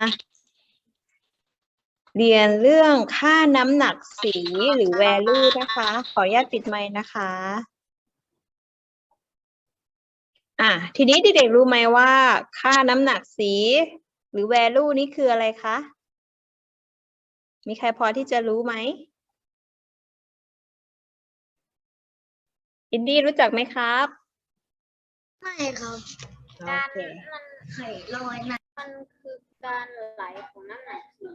อะเรียนเรื่องค่าน้ำหนักสีหรือ value นะคะ ขออนุญาตปิดไมค์นะคะ อะ ทีนี้เด็กๆรู้ไหมว่า ค่าน้ำหนักสี หรือ value นี่คืออะไรคะ มีใครพอที่จะรู้ไหม อินดี้รู้จักไหมครับ ไม่ครับโอการเคมันไข่ลอยนะมันคือ การไหลของน้ำหนักสี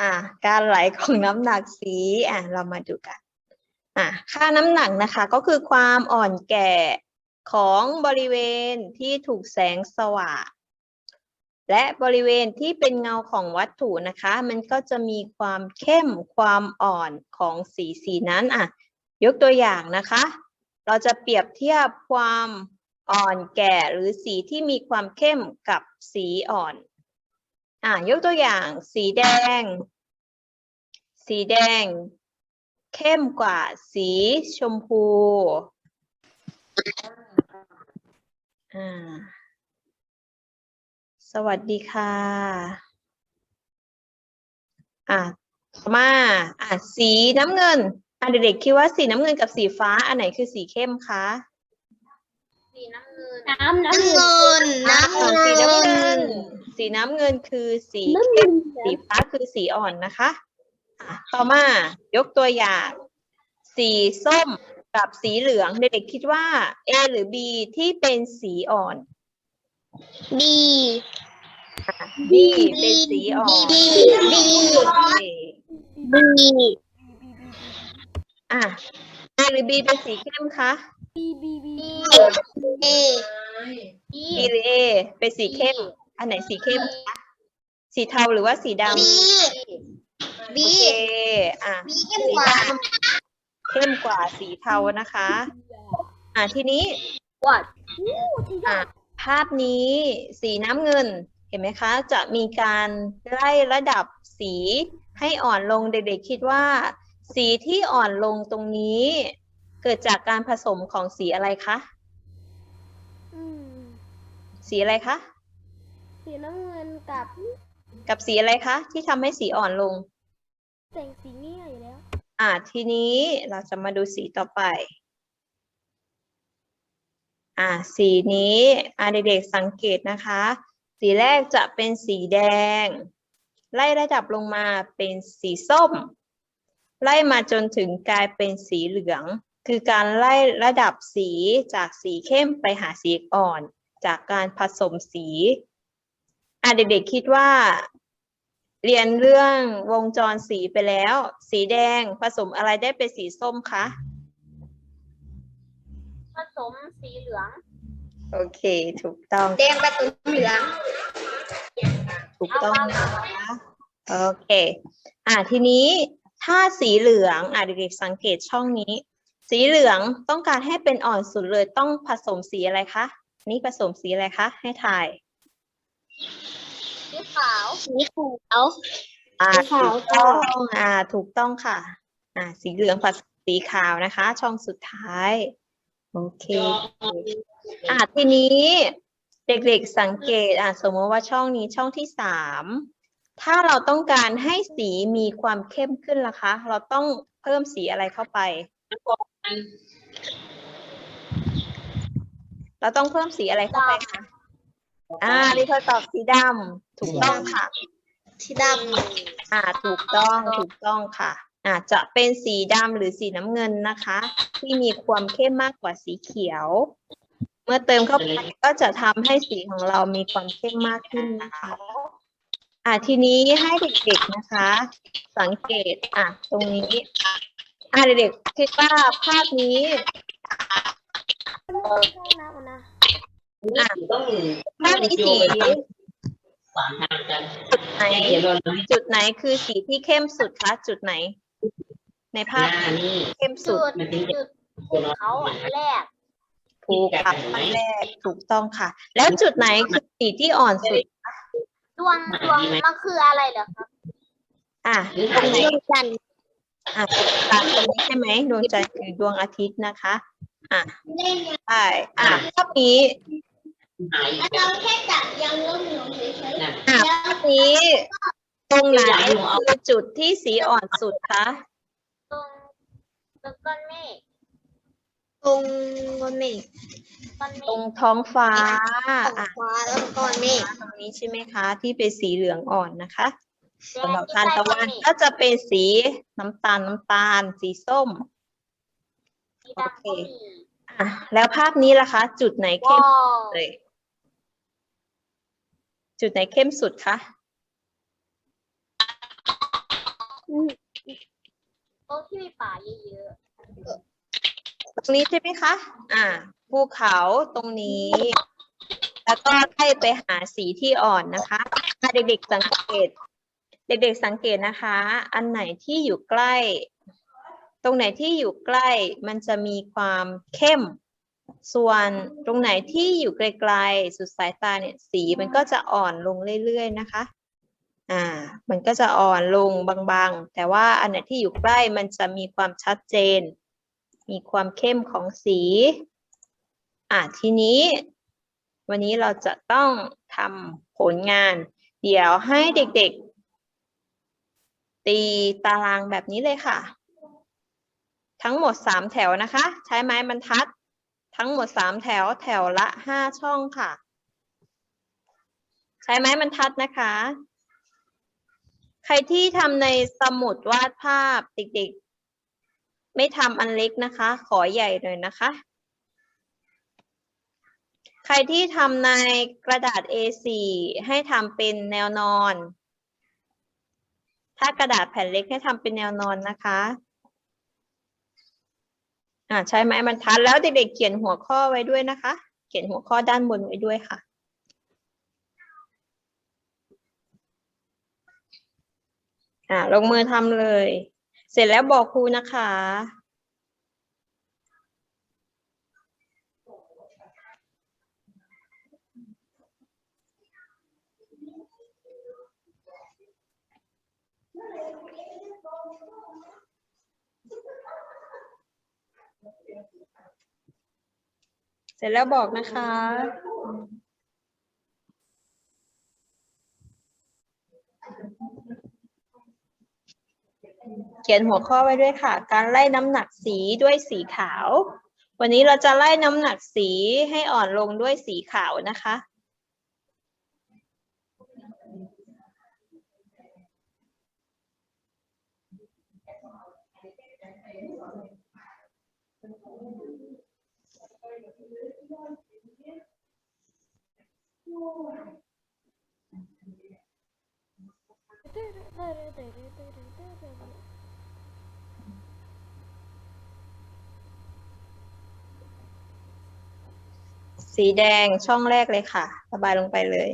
อะการไหลของน้ำหนักสีอะเรามาดูกันอะค่าน้ำหนักนะคะ ก็คือความอ่อนแก่ของบริเวณที่ถูกแสงสว่างและบริเวณที่เป็นเงาของวัตถุนะคะ มันก็จะมีความเข้มความอ่อนของสีสีนั้นอะ ยกตัวอย่างนะคะ เราจะเปรียบเทียบความอ่อนแก่หรือสีที่มีความเข้มกับสีอ่อน อะยกตัวอย่างสีแดง สีแดง เข้มกว่าสีชมพูอ่าสวัสดีค่ะ อะต่อมา อะ สีน้ำเงิน อะเด็กๆคิดว่าสีน้ำเงินกับสีฟ้า อันไหนคือสีเข้มคะ สีน้ำเงิน น้ำน้ำเงินน้ำอะเงิสีน้ำเงินนสีน้ำเงินคือสีเข้มสีฟ้าคือสีอ่อนนะคะอะต่อมายกตัวอย่าง สีส้มกับสีเหลืองเด็กๆคิดว่า A หรือ B ที่เป็นสีอ่อนดี B เป็นสีอ่อนดีดีโอเคดีอะ A หรือ B เป็นสีเข้มคะ เอ B หรือ A เป็นสีเข้ม อันไหนสีเข้มคะสีเทาหรือว่าสีดำบีโอบีเคอะบีเข้มกว่า เข้มกว่าสีเทานะคะ อะทีนี้วัดอะภาพนี้สีน้ำเงิน เห็นไหมคะ จะมีการไล่ระดับสีให้อ่อนลงเด็กๆคิดว่า สีที่อ่อนลงตรงนี้ เกิดจากการผสมของสีอะไรคะสีอะไรคะ สีน้ำเงินกับ กับสีอะไรคะ ที่ทำให้สีอ่อนลง แต่งสีเงี้ยอยู่แล้ว อะทีนี้เราจะมาดูสีต่อไป อะสีนี้อะเด็กๆสังเกตนะคะ สีแรกจะเป็นสีแดง ไล่ระดับลงมาเป็นสีส้ม ไล่มาจนถึงกลายเป็นสีเหลือง คือการไล่ระดับสีจากสีเข้มไปหาสีอ่อน จากการผสมสีอะเด็กๆคิดว่า เรียนเรื่องวงจรสีไปแล้ว สีแดงผสมอะไรได้เป็นสีส้มคะผสมสีเหลือง โอเคถูกต้องแดงผสมเหลือง ถูกต้องนะคะโอเค อะทีนี้ถ้าสีเหลืองอะเด็กๆสังเกตช่องนี้ สีเหลืองต้องการให้เป็นอ่อนสุดเลยต้องผสมสีอะไรคะ นี่ผสมสีอะไรคะ ให้ถ่าย สีขาว สีขาวอ่าสีขาวถูกต้องอ่าถูกต้องค่ะ อ่า สีเหลืองผสมสีขาวนะคะ ช่องสุดท้าย โอเค อ่าทีนี้เด็กๆสังเกตอ่าสมมติว่าช่องนี้ช่องที่สามถ้าเราต้องการให้สีมีความเข้มขึ้นล่ะคะ เราต้องเพิ่มสีอะไรเข้าไป เราต้องเพิ่มสีอะไรเข้าไปคะอ่าลิเธอตอบสีดำถูกต้องค่ะสีดอ่า ถูกต้องถูกต้องค่ะอาจจะเป็นสีดำหรือสีน้ำเงินนะคะ ที่มีความเข้มมากกว่าสีเขียว เมื่อเติมเข้าไปก็จะทำให้สีของเรามีความเข้มมากขึ้นนะคะ อ่าทีนี้ให้เด็กๆนะคะ สังเกตอะตรงนี้ อ่าเด็กๆคิดว่าภาพนี้เข้าน้ำก่อนนะอะต้องภาพนี้สีขวางทางกันไหนเขียนว่าน้อยจุดไหนคือสีที่เข้มสุดคะจุดไหน ในภาพหน้านี่เข้มสุจุดดจุดภูเขาอันแรกถูกค่ะอันแรกถูกต้องค่ะ แล้วจุดไหนคือสีที่อ่อนสุด ดวงดวงมันคืออะไรเหรอครับอะหรือตรงไหนำดวงจันทร์ อะตามตรงนี้ใช่ไหมดวงจันทร์คือดวงอาทิตย์นะคะอะใช่อะภาพนี้หายอีกเราแค่จับยังล้มหนูเฉยนะอะภาพนี้ตรงไหนคือจุดที่สีอ่อนสุดคะตรงตรงก้อนเมฆๆตรงก้อนเมฆก้อนเมตรงฆท้องฟ้าของอะฟ้าแล้วก็ก้อนเมฆตรงนี้ใช่ไหมคะ ที่เป็นสีเหลืองอ่อนนะคะแด สำงหรับที่ทานใต้ตะก้อวันนเมฆก็จะเป็นสีน้ำตาลน้ำตาล สีส้มสีดำก็มีอะ แล้วภาพนี้ล่ะคะ จุดไหนเข้ว้ามวเลยจุดไหนเข้มสุดคะตรงที่มีป่าเยอะตรงนี้ใช่ไหมคะ อ่า ภูเขาตรงนี้ แล้วก็ไล่ไปหาสีที่อ่อนนะคะอะเด็กๆสังเกต เด็กๆสังเกตนะคะ อันไหนที่อยู่ใกล้ ตรงไหนที่อยู่ใกล้มันจะมีความเข้ม ส่วนตรงไหนที่อยู่ไกลๆสุดสายตาเนี่ยสีมันก็จะอ่อนลงเรื่อยๆนะคะอ่ามันก็จะอ่อนลงบางๆ แต่ว่าอันไหนที่อยู่ใกล้มันจะมีความชัดเจน มีความเข้มของสีอะทีนี้ วันนี้เราจะต้องทำผลงาน เดี๋ยวให้เด็กๆ ตีตารางแบบนี้เลยค่ะ ทั้งหมดสามแถวนะคะ ใช้ไม้บรรทัด ทั้งหมดสามแถวแถวละห้าช่องค่ะ ใช้ไม้บรรทัดนะคะ ใครที่ทำในสมุดวาดภาพเด็กๆ ไม่ทำอันเล็กนะคะ ขอใหญ่หน่อยนะคะ ใครที่ทำในกระดาษ A4 ให้ทำเป็นแนวนอน ถ้ากระดาษแผ่นเล็กให้ทำเป็นแนวนอนนะคะอ่าใช้ไม้บรรทัดแล้วเด็กๆเขียนหัวข้อไว้ด้วยนะคะ เขียนหัวข้อด้านบนไว้ด้วยค่ะอ่าลงมือทำเลย เสร็จแล้วบอกครูนะคะ เสร็จแล้วบอกนะคะ เขียนหัวข้อไว้ด้วยค่ะ การไล่น้ำหนักสีด้วยสีขาว วันนี้เราจะไล่น้ำหนักสีให้อ่อนลงด้วยสีขาวนะคะ สีแดงช่องแรกเลยค่ะ ระบายลงไปเลย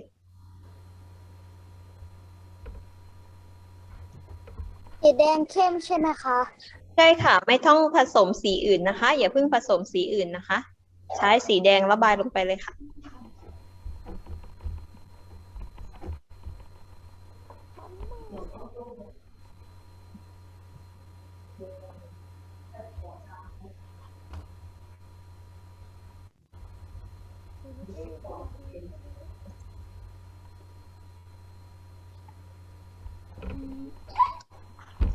สีแดงเข้มใช่ไหมคะ ใช่ค่ะ ไม่ต้องผสมสีอื่นนะคะ อย่าเพิ่งผสมสีอื่นนะคะ ใช้สีแดงระบายลงไปเลยค่ะ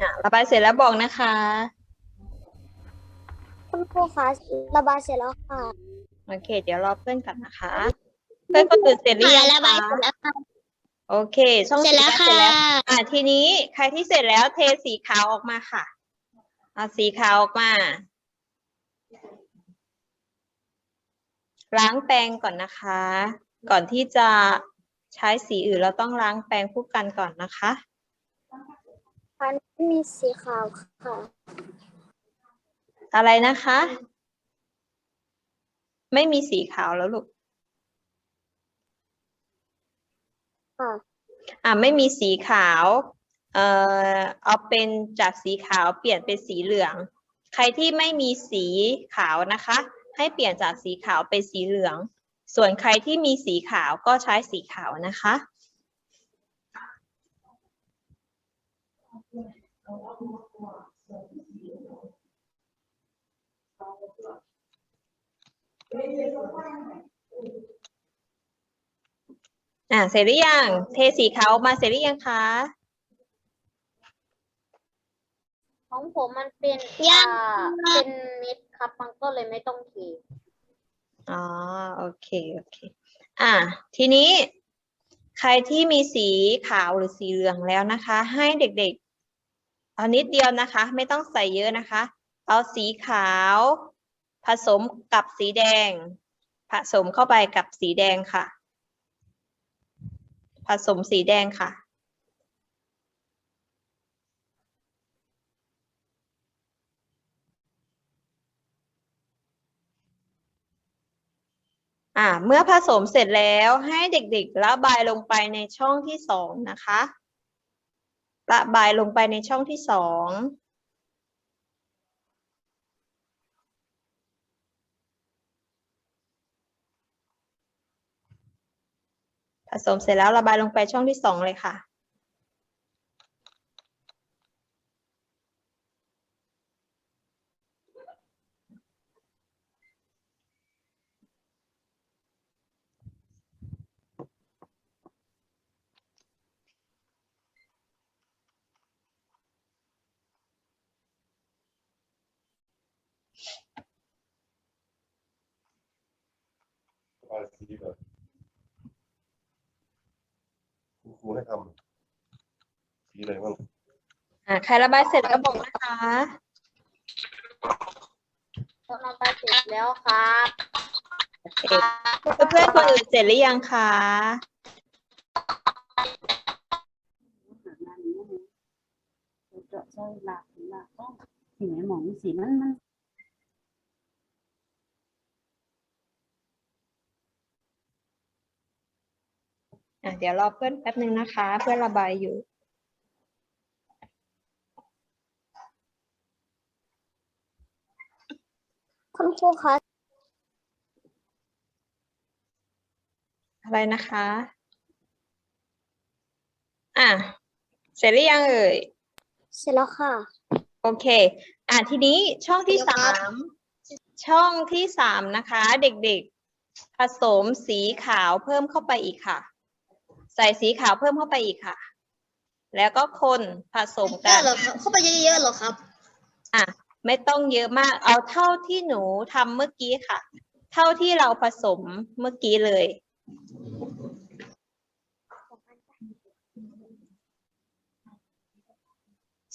อะระบายเสร็จแล้วบอกนะคะ คุณครูคะระบายเสร็จแล้วค่ะโอเค เดี๋ยวรอเพื่อนก่อนนะคะ เพื่อนคนอื่นเสร็จหรือยังระบายคะเสร็จแล้วค่ะโอเคช่องเสร็จแล้วสีค่ะแดงเสร็จแล้วอะทีนี้ใครที่เสร็จแล้วเทสีขาวออกมาค่ะเอาสีขาวออกมา ล้างแปรงก่อนนะคะ ก่อนที่จะใช้สีอื่นเราต้องล้างแปรงคู่กันก่อนนะคะอันนี้มีสีขาวค่ะ อะไรนะคะ ไม่มีสีขาวแล้วลูกค่ะอ่าไม่มีสีขาว เอ่อเอาเป็นจากสีขาวเปลี่ยนเป็นสีเหลือง ใครที่ไม่มีสีขาวนะคะ ให้เปลี่ยนจากสีขาวเป็นสีเหลือง ส่วนใครที่มีสีขาวก็ใช้สีขาวนะคะ อ อ่า เสร็จหรือยัง เทสีขาวออกมาเสร็จหรือยังคะของผมมันเป็นยังอ่าเป็นเม็ดครับ มันก็เลยไม่ต้องเทอ๋อโอเคโอเค อ่าทีนี้ ใครที่มีสีขาวหรือสีเหลืองแล้วนะคะ ให้เด็กๆเอานิดเดียวนะคะ ไม่ต้องใส่เยอะนะคะ เอาสีขาว ผสมกับสีแดง ผสมเข้าไปกับสีแดงค่ะ ผสมสีแดงค่ะ อ่า เมื่อผสมเสร็จแล้วให้เด็กๆระบายลงไปในช่องที่สองนะคะ ระบายลงไปในช่องที่สอง ผสมเสร็จแล้วระบายลงไปช่องที่สองเลยค่ะระบายสีก่อน คุณครูให้ทำสีอะไรบ้างอ่าใครระบายเสร็จแล้วบอกนะคะพอระบายเสร็จแล้วครับโอเคเพื่อนๆคนอื่นเสร็จหรือยังคะเจาะใช่หลักหลักต้องสีไหนหมองสีมันมัน อะเดี๋ยวรอเพื่อนแป๊บนึงนะคะ เพื่อนระบายอยู่คุณครูคะอะไรนะคะ อะ เสร็จหรือยังเอ่ย เสร็จแล้วค่ะ โอเค อะทีนี้ช่องที่เดี๋ยวสาครับมช่องที่สามนะคะ เด็กๆ ผสมสีขาวเพิ่มเข้าไปอีกค่ะ ใส่สีขาวเพิ่มเข้าไปอีกค่ะ แล้วก็คนผสมกันเข้าไปเยอะๆเหรอครับอะไม่ต้องเยอะมากเอาเท่าที่หนูทำเมื่อกี้ค่ะ เท่าที่เราผสมเมื่อกี้เลย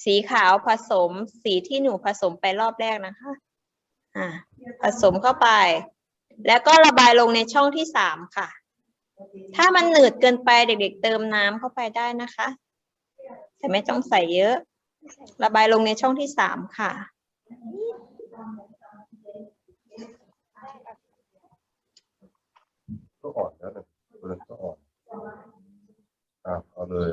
สีขาวผสมสีที่หนูผสมไปรอบแรกนะคะ อ่าผสมเข้าไป แล้วก็ระบายลงในช่องที่สามค่ะ ถ้ามันหนืดเกินไปเด็ก ๆ เติมน้ำเข้าไปได้นะคะ แต่ไม่ต้องใส่เยอะ ระบายลงในช่องที่สามค่ะ ก็อ่อนแล้วนะตัวนั้นก็อ่อนอะเอาเลย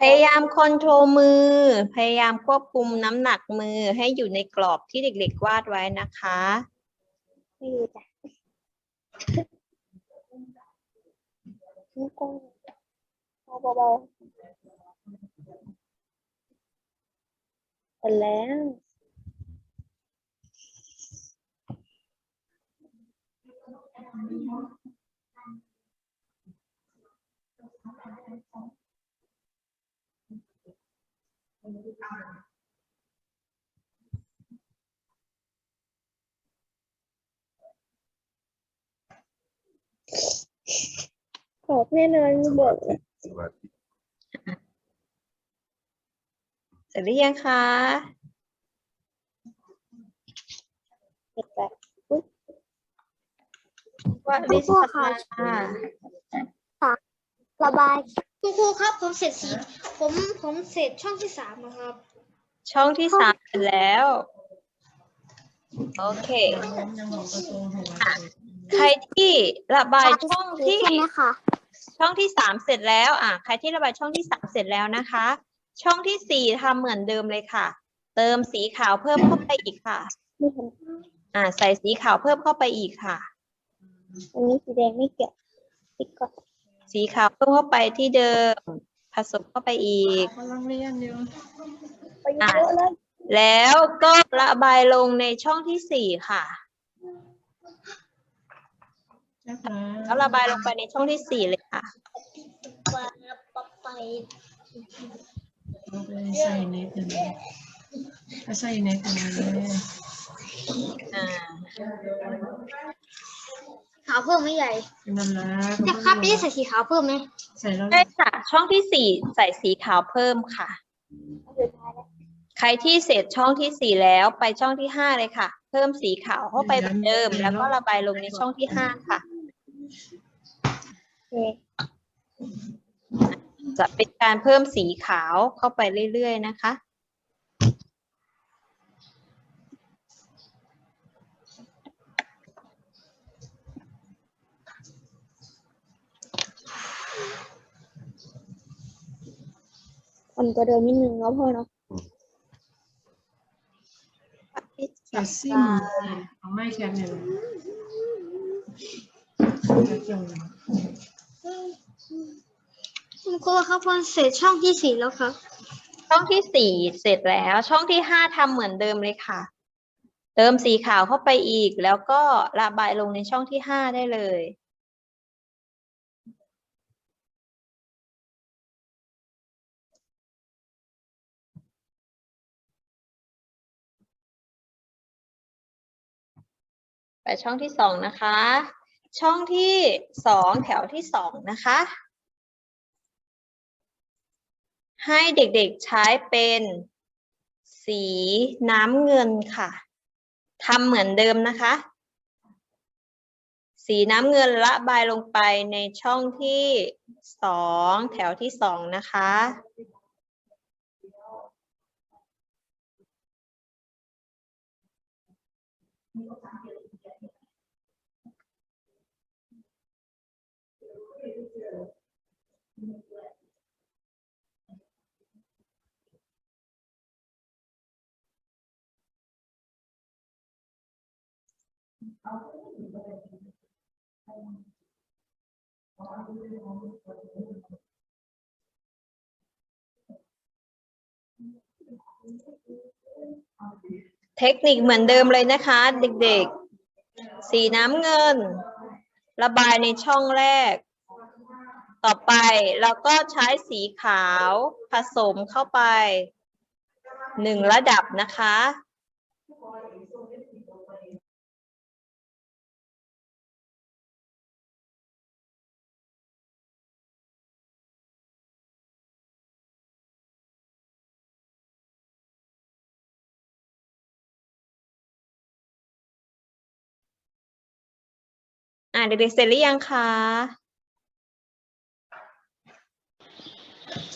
พยายามคอนโทรลมือ พยายามควบคุมน้ำหนักมือให้อยู่ในกรอบที่เด็กๆวาดไว้นะคะ ไม่รู้จ้ะนี่ก็เอบาๆเสร็จแล้วขอบแน่นอนบอกเลยสมาธิเสร็จหรือยังคะเสร็จแล้วว่าครูดิสค่ะค่ะระบายคุณครูครับ ผมเสร็จสีผมผมเสร็จช่องที่สามนะครับ ช่องที่สามเสร็จแล้ว โอเคใครที่ระบายช่องที่ใช่ไหมคะช่องที่สามเสร็จแล้วอะใครที่ระบายช่องที่สามเสร็จแล้วนะคะ ช่องที่สี่ทำเหมือนเดิมเลยค่ะ เติมสีขาวเพิ่มเข้าไปอีกค่ะไม่เห็นอ่า ใส่สีขาวเพิ่มเข้าไปอีกค่ะอันนี้สีแดงไม่เกี่ยวปิดก่อนสีขาวเพิ่มเข้าไปที่เดิม ผสมเข้าไปอีกไปเยอะเลยแล้วก็ระบายลงในช่องที่สี่ค่ะ คแล้วระบายลงไปในช่องที่สี่เลยค่ะไปใส่เน็ตเลยก็ใส่เน็ตเลยอ่าขาวเพิ่มไหมใหญ่นั่นแหละแต่ครับไม่ได้ใส่สีขาวเพิ่มไหมใส่แล้วใช่ค่ะช่องที่สี่ใส่สีขาวเพิ่มค่ะ ใครที่เสร็จช่องที่สี่แล้วไปช่องที่ห้าเลยค่ะ เพิ่มสีขาวเข้าไปเหมือนเดิม แล้วก็ระบายลงในช่องที่ห้าค่ะ จะเป็นการเพิ่มสีขาวเข้าไปเรื่อยๆนะคะอ่อนกว่าเดิมนิดนึงเนาะพ่อเนาะตัดซิ่มเอาไม่แค่เนี่ยจง คุณครูครับพอเสร็จช่องที่สี่แล้วครับ ช่องที่สี่เสร็จแล้ว ช่องที่ห้าทำเหมือนเดิมเลยค่ะ เติมสีขาวเข้าไปอีก แล้วก็ระบายลงในช่องที่ห้าได้เลยไปช่องที่สองนะคะ ช่องที่สองแถวที่สองนะคะ ให้เด็กๆใช้เป็นสีน้ำเงินค่ะทำเหมือนเดิมนะคะ สีน้ำเงินระบายลงไปในช่องที่สองแถวที่สองนะคะ เทคนิคเหมือนเดิมเลยนะคะ เด็กๆ สีน้ำเงิน ระบายในช่องแรก ต่อไปเราก็ใช้สีขาวผสมเข้าไปหนึ่งระดับนะคะ อ่าเด็กๆเสร็จหรือยังคะ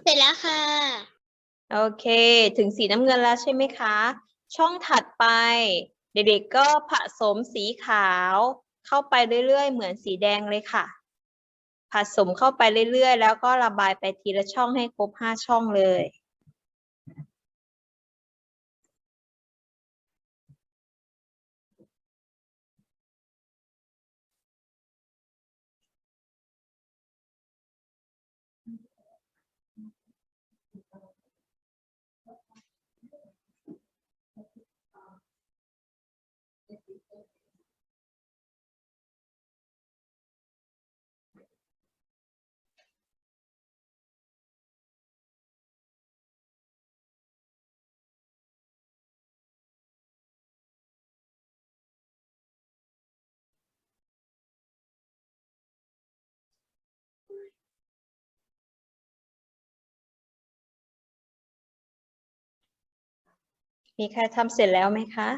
เสร็จแล้วค่ะ โอเค ถึงสีน้ำเงินแล้วใช่ไหมคะ ช่องถัดไป เด็กๆก็ผสมสีขาว เข้าไปเรื่อยๆ เหมือนสีแดงเลยค่ะ ผสมเข้าไปเรื่อยๆ แล้วก็ระบายไปทีละช่องให้ครบห้าช่องเลย มีใครทำเสร็จแล้วไหมคะ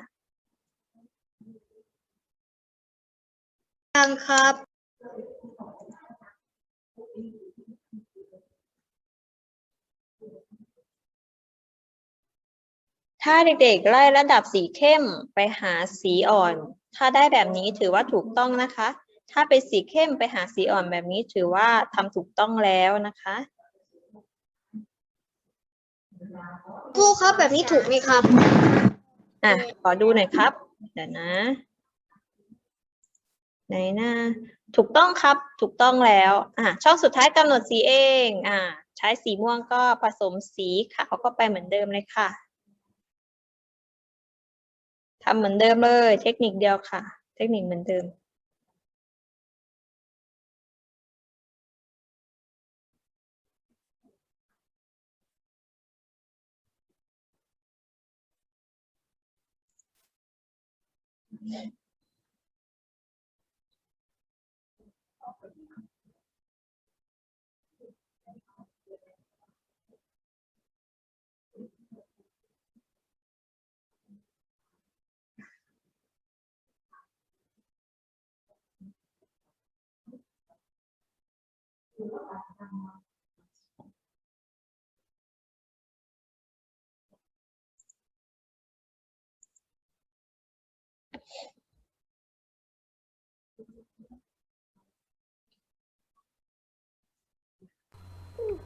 ยังครับ ถ้าเด็กๆไล่ระดับสีเข้มไปหาสีอ่อน ถ้าได้แบบนี้ถือว่าถูกต้องนะคะ ถ้าเป็นสีเข้มไปหาสีอ่อนแบบนี้ถือว่าทำถูกต้องแล้วนะคะ ครูครับแบบนี้ถูกไหมครับ อะ ขอดูหน่อยครับ เดี๋ยวนะ ไหนนะถูกต้องครับ ถูกต้องแล้ว อะ ช่องสุดท้ายกำหนดสีเอง อะ ใช้สีม่วงก็ผสมสีขาวเข้าไปเหมือนเดิมเลยค่ะทำเหมือนเดิมเลย เทคนิคเดียวค่ะ เทคนิคเหมือนเดิม ค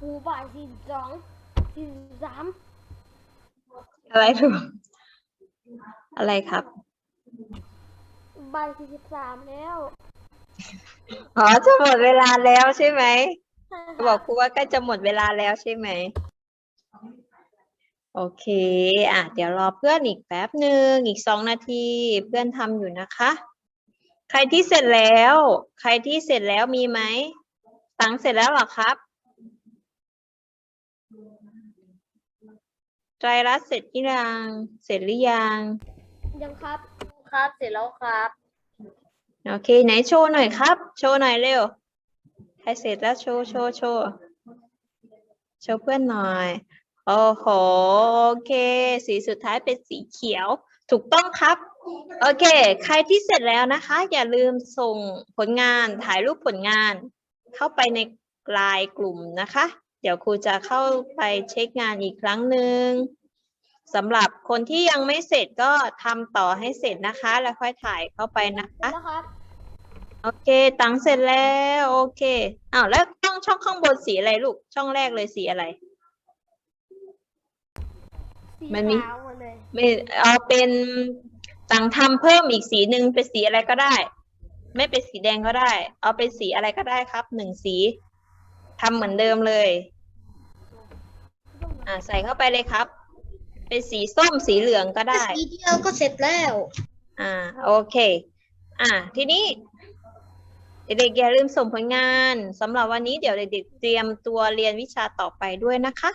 รูบ่ายสี่สิบสองสี่สิบสามอะไรลูกอะไรครับบ่ายสี่สิบสามแล้วอ๋อจะหมดเวลาแล้วใช่ไหมใช่บอค่ะกครูว่าใกล้จะหมดเวลาแล้วใช่ไหมโอเค อะ เดี๋ยวรอเพื่อนอีกแป๊บหนึ่งอีกสองนาที เพื่อนทำอยู่นะคะ ใครที่เสร็จแล้ว ใครที่เสร็จแล้วมีไหมตังเสร็จแล้วเหรอครับ ไตรรัตน์เสร็จหรือยัง เสร็จหรือยัง ยังครับ ครับ เสร็จแล้วครับ โอเค ไหนโชว์หน่อยครับ โชว์หน่อยเร็ว ใครเสร็จแล้วโชว์ โชว์ โชว์ โชว์เพื่อนหน่อย โอ้โห โอเค สีสุดท้ายเป็นสีเขียว ถูกต้องครับ โอเค ใครที่เสร็จแล้วนะคะ อย่าลืมส่งผลงาน ถ่ายรูปผลงาน เข้าไปในไลน์กลุ่มนะคะ เดี๋ยวครูจะเข้าไปเช็คงานอีกครั้งหนึ่งสำหรับคนที่ยังไม่เสร็จก็ทำต่อให้เสร็จนะคะ แล้วค่อยถ่ายเข้าไปนะคะแล้วครับโอเค ตังเสร็จแล้วโอเคอ้าวแล้วช่องช่องข้างบนสีอะไรลูก ช่องแรกเลยสีอะไร สีมันมี ขาวหมดเลยไม่เอาเป็นตังทำเพิ่มอีกสีหนึ่งเป็นสีอะไรก็ได้ ไม่เป็นสีแดงก็ได้ เอาเป็นสีอะไรก็ได้ครับหนึ่งสีทำเหมือนเดิมเลย อ่าใส่เข้าไปเลยครับ เป็นสีส้มสีเหลืองก็ได้ สีเดียวก็เสร็จแล้ว อ่าโอเค อ่าทีนี้ เด็กๆอย่าลืมส่งผลงานสำหรับวันนี้เดี๋ยวเด็กๆเตรียมตัวเรียนวิชาต่อไปด้วยนะคะ